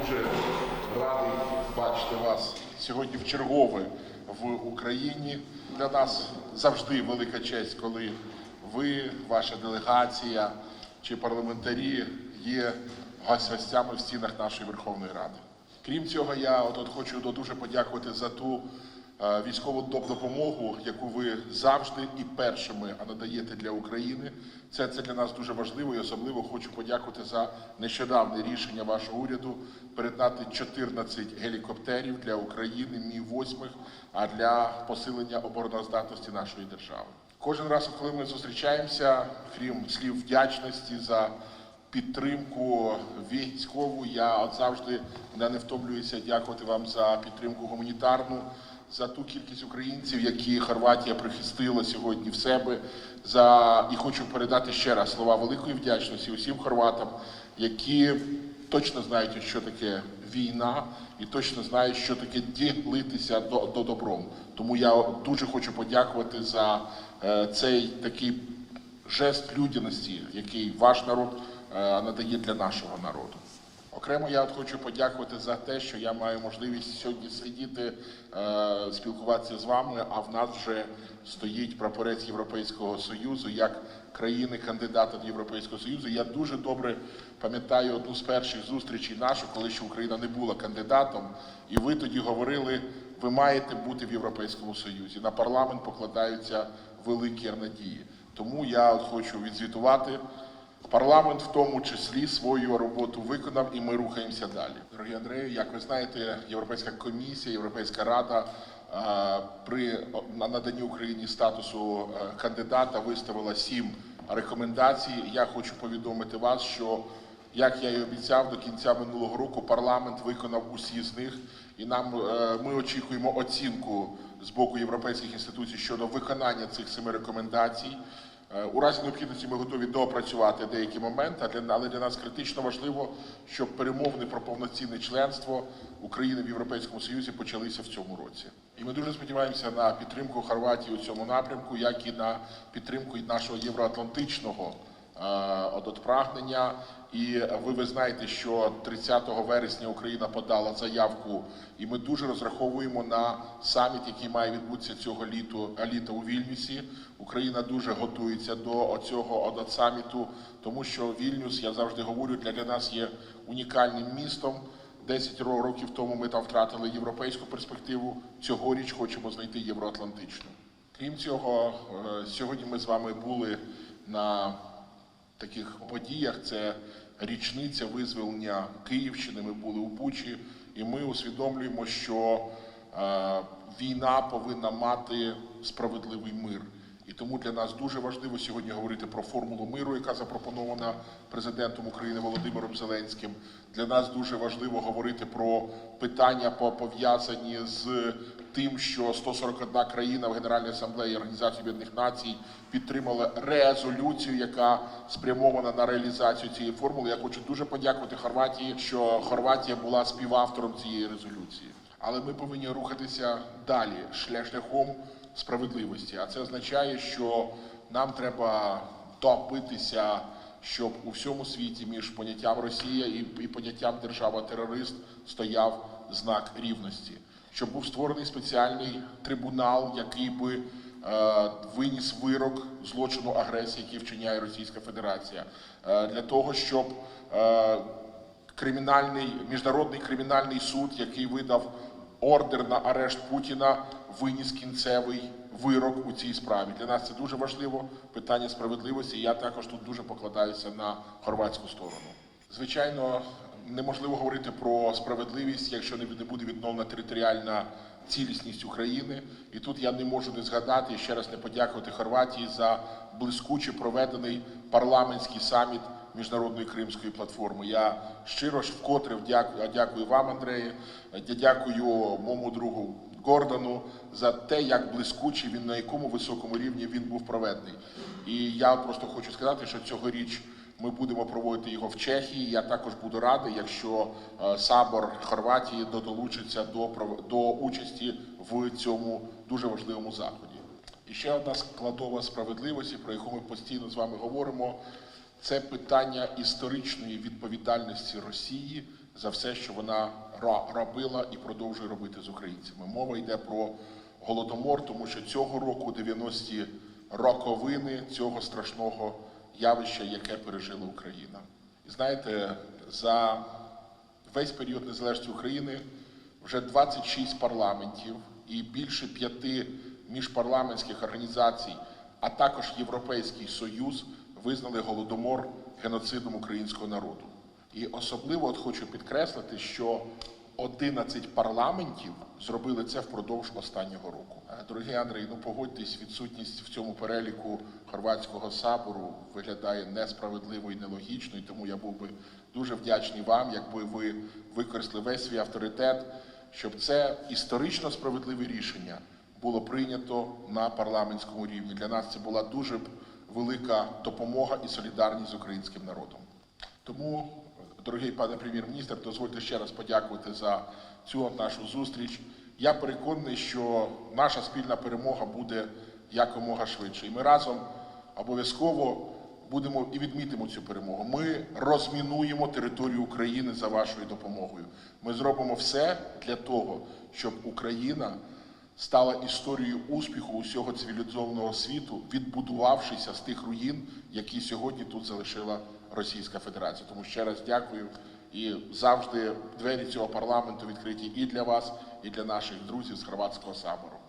Дуже радий бачити вас сьогодні в чергове в Україні. Для нас завжди велика честь, коли ви, ваша делегація чи парламентарі є гостями в стінах нашої Верховної Ради. Крім цього, я от, хочу дуже подякувати за ту військову допомогу, яку ви завжди і першими надаєте для України. Це, це для нас дуже важливо і особливо хочу подякувати за нещодавне рішення вашого уряду передати 14 гелікоптерів для України, мі 8 а для посилення обороноздатності нашої держави. Кожен раз, коли ми зустрічаємося, крім слів вдячності за підтримку військову. Я от завжди не втомлююся дякувати вам за підтримку гуманітарну, за ту кількість українців, які Хорватія прихистила сьогодні в себе. За і хочу передати ще раз слова великої вдячності усім хорватам, які точно знають, що таке війна, і точно знають, що таке ділитися до, до добром. Тому я дуже хочу подякувати за е, цей такий жест людяності, який ваш народ е, надає для нашого народу. Окремо я от хочу подякувати за те, що я маю можливість сьогодні сидіти, е, спілкуватися з вами. А в нас вже стоїть прапорець Європейського союзу як країни-кандидата до Європейського союзу. Я дуже добре пам'ятаю одну з перших зустрічей нашу, коли ще Україна не була кандидатом, і ви тоді говорили, ви маєте бути в Європейському Союзі. На парламент покладаються великі надії. Тому я от хочу відзвітувати. Парламент в тому числі свою роботу виконав, і ми рухаємося далі. Дорогі Андрею, як ви знаєте, Європейська комісія, Європейська рада при на- наданні Україні статусу е, кандидата виставила сім рекомендацій. Я хочу повідомити вас, що як я і обіцяв, до кінця минулого року парламент виконав усі з них, і нам е, ми очікуємо оцінку з боку європейських інституцій щодо виконання цих семи рекомендацій. Е, У разі необхідності ми готові доопрацювати деякі моменти, але для нас критично важливо, щоб перемовини про повноцінне членство України в Європейському Союзі почалися в цьому році. І ми дуже сподіваємося на підтримку Хорватії у цьому напрямку, як і на підтримку нашого євроатлантичного прагнення. І ви, ви знаєте, що 30 вересня Україна подала заявку, і ми дуже розраховуємо на саміт, який має відбутися цього літу, літа у Вільнюсі. Україна дуже готується до цього от саміту, тому що Вільнюс, я завжди говорю, для, для нас є унікальним містом. 10 років тому ми там втратили європейську перспективу. Цьогоріч хочемо знайти євроатлантичну. Крім цього, е, сьогодні ми з вами були на таких подіях. Це річниця визволення Київщини. Ми були у Бучі, і ми усвідомлюємо, що е, війна повинна мати справедливий мир. І тому для нас дуже важливо сьогодні говорити про формулу миру, яка запропонована президентом України Володимиром Зеленським. Для нас дуже важливо говорити про питання по- пов'язані з тим, що 141 країна в Генеральній асамблеї Організації Об'єднаних Націй підтримала резолюцію, яка спрямована на реалізацію цієї формули. Я хочу дуже подякувати Хорватії, що Хорватія була співавтором цієї резолюції. Але ми повинні рухатися далі шлях- шляхом справедливості. А це означає, що нам треба топитися, щоб у всьому світі між поняттям Росія і, поняттям держава-терорист стояв знак рівності, щоб був створений спеціальний трибунал, який би е, виніс вирок злочину агресії, який вчиняє Російська Федерація, е, для того, щоб е, кримінальний міжнародний кримінальний суд, який видав ордер на арешт Путіна, виніс кінцевий вирок у цій справі. Для нас це дуже важливо питання справедливості. Я також тут дуже покладаюся на хорватську сторону. Звичайно, неможливо говорити про справедливість, якщо не буде відновлена територіальна цілісність України. І тут я не можу не згадати і ще раз не подякувати Хорватії за блискуче проведений парламентський саміт міжнародної кримської платформи. Я щиро ж вкотре дякую, дякую вам, Андреє. Дякую моєму другу Гордону за те, як блискуче він на якому високому рівні він був проведений. І я просто хочу сказати, що цьогоріч ми будемо проводити його в Чехії. Я також буду радий, якщо е, Сабор Хорватії до- долучиться до, до участі в цьому дуже важливому заході. І ще одна складова справедливості, про яку ми постійно з вами говоримо, це питання історичної відповідальності Росії за все, що вона робила і продовжує робити з українцями. Мова йде про голодомор, тому що цього року 90-ті роковини цього страшного явища, яке пережила Україна. І знаєте, за весь період незалежності України вже 26 парламентів і більше п'яти міжпарламентських організацій, а також Європейський Союз визнали голодомор геноцидом українського народу. І особливо от хочу підкреслити, що 11 парламентів зробили це впродовж останнього року. Е, Дорогий Андрій, ну погодьтесь, відсутність в цьому переліку хорватського сабору виглядає несправедливо і нелогічно, і тому я був би дуже вдячний вам, якби ви використали весь свій авторитет, щоб це історично справедливе рішення було прийнято на парламентському рівні. Для нас це була дуже велика допомога і солідарність з українським народом. Тому, дорогий пане прем'єр-міністр, дозвольте ще раз подякувати за цю нашу зустріч. Я переконаний, що наша спільна перемога буде якомога швидше. І ми разом обов'язково будемо і відмітимо цю перемогу. Ми розмінуємо територію України за вашою допомогою. Ми зробимо все для того, щоб Україна стала історією успіху усього цивілізованого світу, відбудувавшися з тих руїн, які сьогодні тут залишила Російська Федерація. Тому ще раз дякую і завжди двері цього парламенту відкриті і для вас, і для наших друзів з Хорватського Сабору.